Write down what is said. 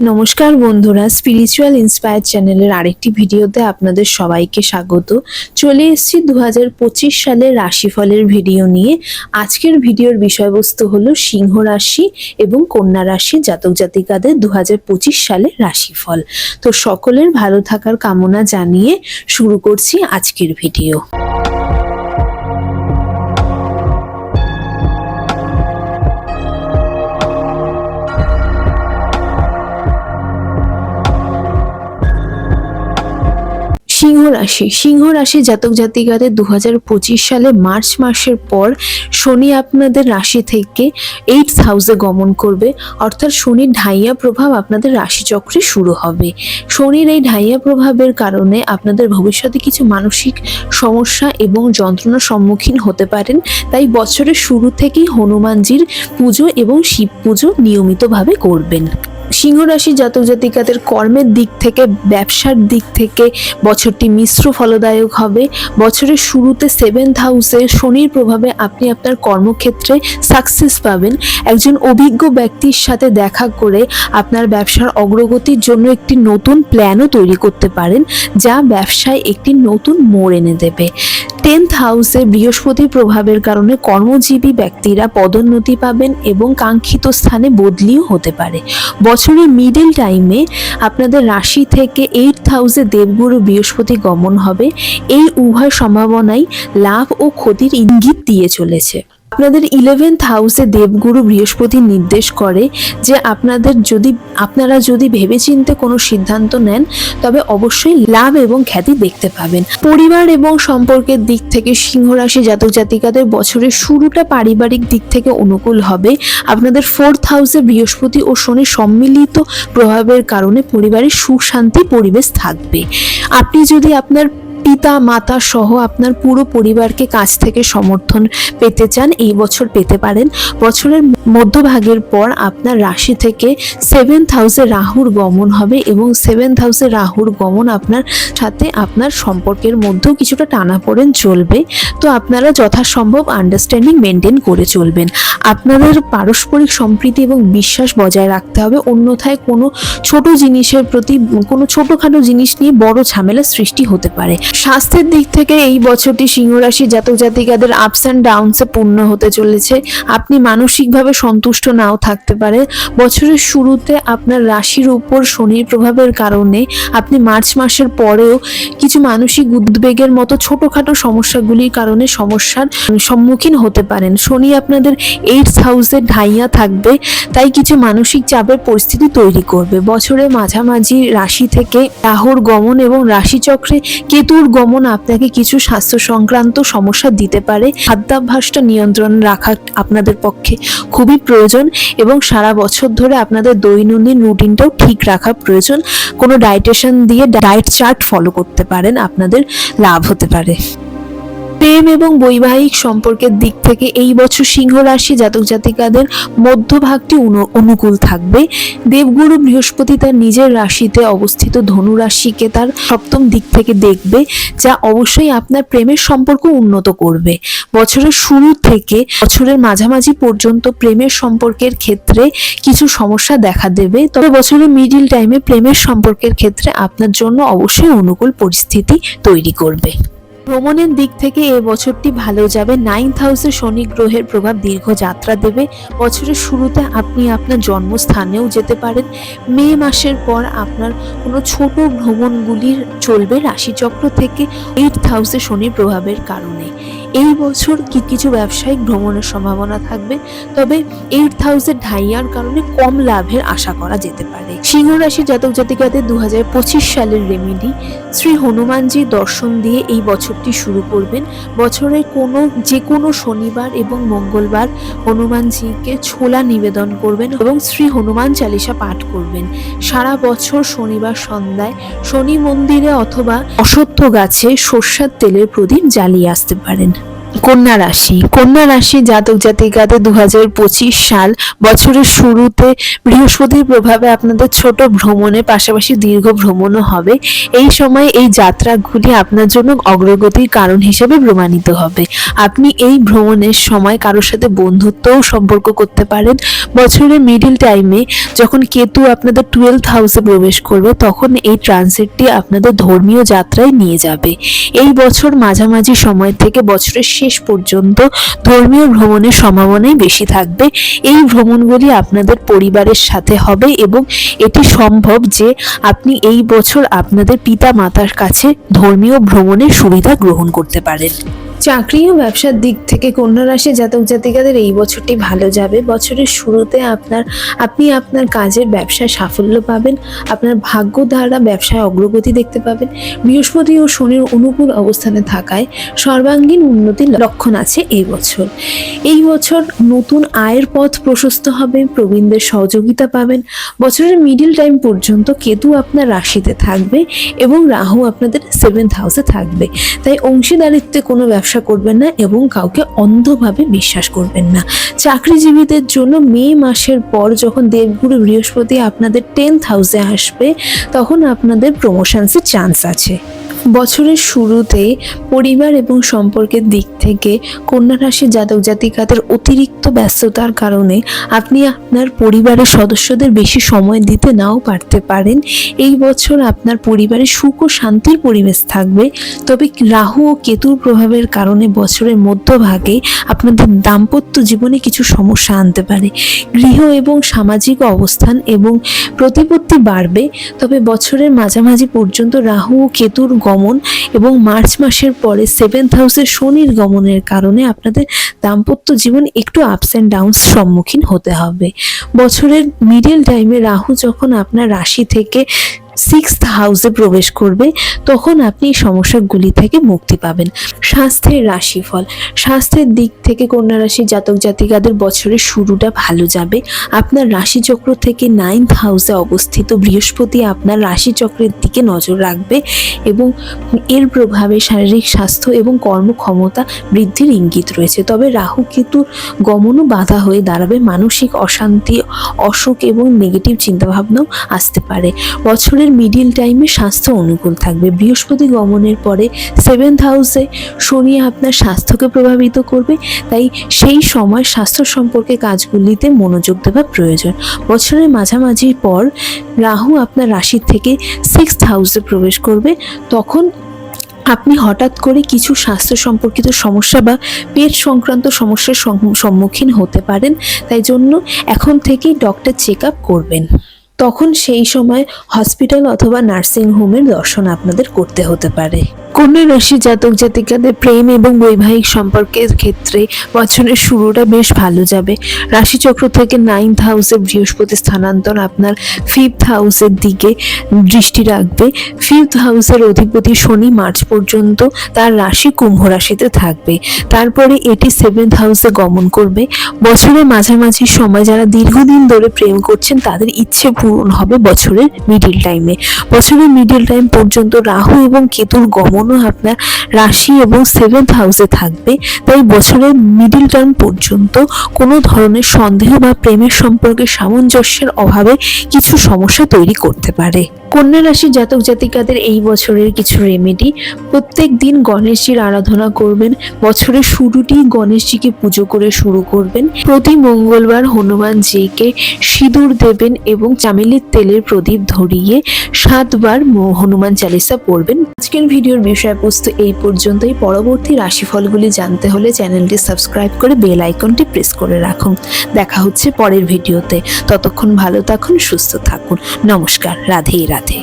নমস্কার বন্ধুরা spiritual inspire চ্যানেলের আরেকটি ভিডিওতে আপনাদের সবাইকে স্বাগত। চলে এসেছি দু হাজার পঁচিশ সালের রাশিফলের ভিডিও নিয়ে। আজকের ভিডিওর বিষয়বস্তু হলো সিংহ রাশি এবং কন্যা রাশি জাতক জাতিকাদের দু হাজার পঁচিশ সালে রাশিফল। তো সকলের ভালো থাকার কামনা জানিয়ে শুরু করছি আজকের ভিডিও। রাশি সিংহ রাশি জাতক জাতিকাদের দু হাজার পঁচিশ সালে মার্চ মাসের পর শনি আপনাদের রাশি থেকে এইট হাউসে গমন করবে। অর্থাৎ শনির ঢাইয়া প্রভাব আপনাদের রাশিচক্রে শুরু হবে। শনির এই ঢাইয়া প্রভাবের কারণে আপনাদের ভবিষ্যতে কিছু মানসিক সমস্যা এবং যন্ত্রণার সম্মুখীন হতে পারেন। তাই বছরের শুরু থেকেই হনুমানজির পুজো এবং শিব পুজো নিয়মিতভাবে করবেন। সিংহ রাশি জাতক জাতিকাদের কর্মের দিক থেকে, ব্যবসার দিক থেকে বছরটি মিশ্র ফলদায়ক হবে। বছরের শুরুতে সেভেন্থ হাউসে শনির প্রভাবে আপনি আপনার কর্মক্ষেত্রে সাকসেস পাবেন। একজন অভিজ্ঞ ব্যক্তির সাথে দেখা করে আপনার ব্যবসার অগ্রগতির জন্য একটি নতুন প্ল্যানও তৈরি করতে পারেন, যা ব্যবসায় একটি নতুন মোড় এনে দেবে। টেন্থ হাউসে বৃহস্পতির প্রভাবের কারণে কর্মজীবী ব্যক্তিরা পদোন্নতি পাবেন এবং কাঙ্ক্ষিত স্থানে বদলিও হতে পারে। বছরের মিডল টাইমে আপনাদের রাশি থেকে এইট হাউসে দেবগুরু বৃহস্পতি গমন হবে। এই উভয় সম্ভাবনাই লাভ ও ক্ষতির ইঙ্গিত দিয়ে চলেছে। আপনাদের ইলেভেন্থ হাউসে দেবগুরু বৃহস্পতি নির্দেশ করে যে আপনাদের যদি, আপনারা যদি ভেবেচিন্তে কোনো সিদ্ধান্ত নেন, তবে অবশ্যই লাভ এবং খ্যাতি দেখতে পাবেন। পরিবার এবং সম্পর্কের দিক থেকে সিংহ রাশি জাতক জাতিকাদের বছরের শুরুটা পারিবারিক দিক থেকে অনুকূল হবে। আপনাদের ফোর্থ হাউসে বৃহস্পতি ও শনি সম্মিলিত প্রভাবের কারণে পরিবারের সুশান্তি পরিবেশ থাকবে। আপনি যদি আপনার পিতা, মাতা সহ আপনার পুরো পরিবারকে কাছ থেকে সমর্থন পেতে চান, এই বছর পেতে পারেন। বছরের মধ্যভাগের পর আপনার রাশি থেকে সেভেন্থ হাউসে রাহুর গমন হবে এবং সেভেন্থ হাউসে রাহুর গমন আপনার সাথে আপনার সম্পর্কের মধ্যেও কিছুটা টানাপোড়েন চলবে। তো আপনারা যথাসম্ভব আন্ডারস্ট্যান্ডিং মেনটেন করে চলবেন। আপনাদের পারস্পরিক সম্প্রীতি এবং বিশ্বাস বজায় রাখতে হবে। অন্যথায় কোনো ছোট জিনিসের প্রতি, কোনো ছোটোখাটো জিনিস নিয়ে বড় ঝামেলা সৃষ্টি হতে পারে। স্বাস্থ্যের দিক থেকে এই বছরটি সিংহ রাশি জাতক জাতিকাদের আপস অ্যান্ড ডাউনসে পূর্ণ হতে চলেছে। আপনি মানসিকভাবে সন্তুষ্ট নাও থাকতে পারে। বছরের শুরুতে আপনার রাশির উপর শনির প্রভাবের কারণে আপনি মার্চ মাসের পরেও কিছু মানসিক উদ্বেগের মতো ছোটোখাটো সমস্যাগুলির কারণে সমস্যার সম্মুখীন হতে পারেন। শনি আপনাদের এইটস হাউসে ঢাইয়া থাকবে, তাই কিছু মানসিক চাপের পরিস্থিতি তৈরি করবে। বছরের মাঝামাঝি রাশি থেকে রাহুর গমন এবং রাশিচক্রে কেতুর গমন আপনাকে কিছু স্বাস্থ্য সংক্রান্ত সমস্যা দিতে পারে। খাদ্যাভ্যাসটা নিয়ন্ত্রণ রাখা আপনাদের পক্ষে খুবই প্রয়োজন এবং সারা বছর ধরে আপনাদের দৈনন্দিন রুটিনটাও ঠিক রাখা প্রয়োজন। কোনো ডায়েটেশন দিয়ে ডায়েট চার্ট ফলো করতে পারেন, আপনাদের লাভ হতে পারে। প্রেম এবং বৈবাহিক সম্পর্কের দিক থেকে এই বছর সিংহ রাশি জাতক জাতিকাদের মধ্যভাগটি অনু- অনুকূল থাকবে। দেবগুরু বৃহস্পতি তার নিজের রাশিতে অবস্থিত ধনু রাশিকে তার সপ্তম দিক থেকে দেখবে, যা অবশ্যই আপনার প্রেমের সম্পর্ক উন্নত করবে। বছরের শুরু থেকে বছরের মাঝামাঝি পর্যন্ত প্রেমের সম্পর্কের ক্ষেত্রে কিছু সমস্যা দেখা দেবে। তবে বছরের মিডিল টাইমে প্রেমের সম্পর্কের ক্ষেত্রে আপনার জন্য অবশ্যই অনুকূল পরিস্থিতি তৈরি করবে। ভ্রমণের দিক থেকে এ বছরটি ভালো যাবে। নাইন্থ হাউসে শনি গ্রহের প্রভাব দীর্ঘ যাত্রা দেবে। বছরের শুরুতে আপনি আপনার জন্মস্থানেও যেতে পারেন। মে মাসের পর আপনার কোনো ছোট ভ্রমণগুলির চলবে। রাশিচক্র থেকে এইট হাউসে শনির প্রভাবের কারণে। এই বছর কি কিছু ব্যবসায়িক ভ্রমণের সম্ভাবনা থাকবে? তবে এইট হাউসের ঢাইয়ার কারণে কম লাভের আশা করা যেতে পারে। সিংহ রাশি জাতক জাতিকাদের দু হাজার পঁচিশ সালের রেমেডি শ্রী হনুমানজি দর্শন দিয়ে এই বছরটি শুরু করবেন। বছরের কোনো যে কোনো শনিবার এবং মঙ্গলবার হনুমানজিকে ছোলা নিবেদন করবেন এবং শ্রী হনুমান চালিসা পাঠ করবেন। সারা বছর শনিবার সন্ধ্যায় শনি মন্দিরে অথবা অশ্বত্থ গাছে সর্ষার তেলের প্রদীপ জ্বালিয়ে আসতে পারেন। কন্যা রাশি। কন্যা রাশি জাতক জাতিকাদের দু হাজার পঁচিশ সাল বছরের শুরুতে বৃহস্পতির প্রভাবে আপনাদের ছোট ভ্রমণে, পাশাপাশি দীর্ঘ ভ্রমণও হবে। এই সময় এই যাত্রাগুলি আপনার জন্য অগ্রগতির কারণ হিসেবে প্রমাণিত হবে। আপনি এই ভ্রমণের সময় কারোর সাথে বন্ধুত্বও সম্পর্ক করতে পারেন। বছরের মিডিল টাইমে যখন কেতু আপনাদের টুয়েলভ হাউসে প্রবেশ করবে, তখন এই ট্রানজিটটি আপনাদের ধর্মীয় যাত্রায় নিয়ে যাবে। এই বছর মাঝামাঝি সময় থেকে বছরের শেষ পর্যন্ত ধর্মীয় ভ্রমণের সম্ভাবনাই বেশি থাকবে। এই ভ্রমণগুলি আপনাদের পরিবারের সাথে হবে এবং এটি সম্ভব যে আপনি এই বছর আপনাদের পিতা মাতার কাছে ধর্মীয় ভ্রমণের সুবিধা গ্রহণ করতে পারেন। চাকরি ও ব্যবসার দিক থেকে কন্যা রাশি জাতক জাতিকাদের এই বছরটি ভালো যাবে। বছরের শুরুতে আপনার, আপনি আপনার কাজের ব্যবসায় সাফল্য পাবেন, আপনার ভাগ্য দ্বারা ব্যবসায় অগ্রগতি দেখতে পাবেন। বৃহস্পতি ও শনির অনুকূল অবস্থানে থাকায় সর্বাঙ্গীন উন্নতির লক্ষণ আছে এই বছর। এই বছর নতুন আয়ের পথ প্রশস্ত হবে, প্রবীণদের সহযোগিতা পাবেন। বছরের মিডিল টাইম পর্যন্ত কেতু আপনার রাশিতে থাকবে এবং রাহু আপনাদের সেভেন্থ হাউসে থাকবে। তাই অংশীদারিত্বে কোনো ব্যবসা করবেন না এবং কাউকে অন্ধভাবে বিশ্বাস করবেন না। চাকরিজীবীদের জন্য মে মাসের পর যখন দেবগুরু বৃহস্পতি আপনাদের টেন্থ হাউসে আসবে, তখন আপনাদের প্রমোশনসের চান্স আছে। বছরের শুরুতে পরিবার এবং সম্পর্কের দিক থেকে কন্যা রাশির জাতক জাতিকাদের অতিরিক্ত ব্যস্ততার কারণে আপনি আপনার পরিবারের সদস্যদের বেশি সময় দিতে নাও পারতে পারেন। এই বছর আপনার পরিবারে সুখ ও শান্তির পরিবেশ থাকবে। তবে রাহু ও কেতুর প্রভাবের কারণে বছরের মধ্যভাগে আপনাদের দাম্পত্য জীবনে কিছু সমস্যা আনতে পারে। গৃহ এবং সামাজিক অবস্থান এবং প্রতিপত্তি বাড়বে। তবে বছরের মাঝামাঝি পর্যন্ত রাহু ও কেতুর গমন এবং মার্চ মাসের পরে সেভেন্থ হাউসে শনির গমনের কারণে আপনাদের দাম্পত্য জীবন একটু আপস অ্যান্ড ডাউনস সম্মুখীন হতে হবে। বছরের মিডিল টাইমে রাহু যখন আপনার রাশি থেকে সিক্সথ হাউসে প্রবেশ করবে, তখন আপনি এই সমস্যাগুলি থেকে মুক্তি পাবেন। স্বাস্থ্যের রাশিফল। স্বাস্থ্যের দিক থেকে কন্যা রাশি জাতক জাতিকাদের বছরের শুরুটা ভালো যাবে। আপনার রাশিচক্র থেকে নাইন্থ হাউসে অবস্থিত বৃহস্পতি আপনার রাশিচক্রের দিকে নজর রাখবে এবং এর প্রভাবে শারীরিক স্বাস্থ্য এবং কর্মক্ষমতা বৃদ্ধির ইঙ্গিত রয়েছে। তবে রাহু কেতুর গমনও বাধা হয়ে দাঁড়াবে। মানসিক অশান্তি, অসুখ এবং নেগেটিভ চিন্তাভাবনাও আসতে পারে। বছরের মিডিল টাইমে স্বাস্থ্য অনুকূল থাকবে। বৃহস্পতি গমনের পরে সেভেন্থ হাউসে শনি আপনার স্বাস্থ্যকে প্রভাবিত করবে, তাই সেই সময় স্বাস্থ্য সম্পর্কে কাজগুলিতে মনোযোগ দেওয়া প্রয়োজন। বছরের মাঝামাঝি পর রাহু আপনার রাশি থেকে সিক্সথ হাউসে প্রবেশ করবে। তখন আপনি হঠাৎ করে কিছু স্বাস্থ্য সম্পর্কিত সমস্যা বা পেট সংক্রান্ত সমস্যার সম্মুখীন হতে পারেন। তাই জন্য এখন থেকেই ডক্টর চেক আপ করবেন। তখন সেই সময় হসপিটাল অথবা নার্সিং হোমের দর্শন আপনাদের করতে হতে পারে। কন্যা রাশি জাতক জাতিকাদের প্রেম এবং বৈবাহিক সম্পর্কের ক্ষেত্রে বছরের শুরুটা বেশ ভালো যাবে। রাশিচক্র থেকে নাইন্থ হাউসে বৃহস্পতি স্থানান্তর আপনার ফিফথ হাউসের দিকে দৃষ্টি রাখবে। ফিফথ হাউসের অধিপতি শনি মার্চ পর্যন্ত তার রাশি কুম্ভ রাশিতে থাকবে। তারপরে এটি সেভেন্থ হাউসে গমন করবে। বছরের মাঝামাঝি সময় যারা দীর্ঘদিন ধরে প্রেম করছেন, তাদের ইচ্ছে পূরণ হবে বছরের মিডিল টাইমে বছরের মিডিল টাইম পর্যন্ত রাহু এবং কেতুর গমনও আপনার রাশি এবং সেভেন্থ হাউসে থাকবে। তাই বছরের মিডিল টার্ম পর্যন্ত কোনো ধরনের সন্দেহ বা প্রেমের সম্পর্কে সামঞ্জস্যের অভাবে কিছু সমস্যা তৈরি করতে পারে। কন্যা রাশি জাতক জাতিকাদের এই বছরের কিছু রেমেডি প্রত্যেক দিন গণেশজির আরাধনা করবেন। বছরের শুরুটি গণেশজিকে পুজো করে শুরু করবেন। প্রতি মঙ্গলবার হনুমান হনুমানজিকে সিঁদুর দেবেন এবং চামেলির তেলের প্রদীপ ধরিয়ে সাতবার হনুমান চালিসা পড়বেন। আজকের ভিডিওর বিষয়বস্তু এই পর্যন্তই। পরবর্তী রাশিফলগুলি জানতে হলে চ্যানেলটি সাবস্ক্রাইব করে বেল আইকনটি প্রেস করে রাখুন। দেখা হচ্ছে পরের ভিডিওতে। ততক্ষণ ভালো থাকুন, সুস্থ থাকুন। নমস্কার রাধে রাধে।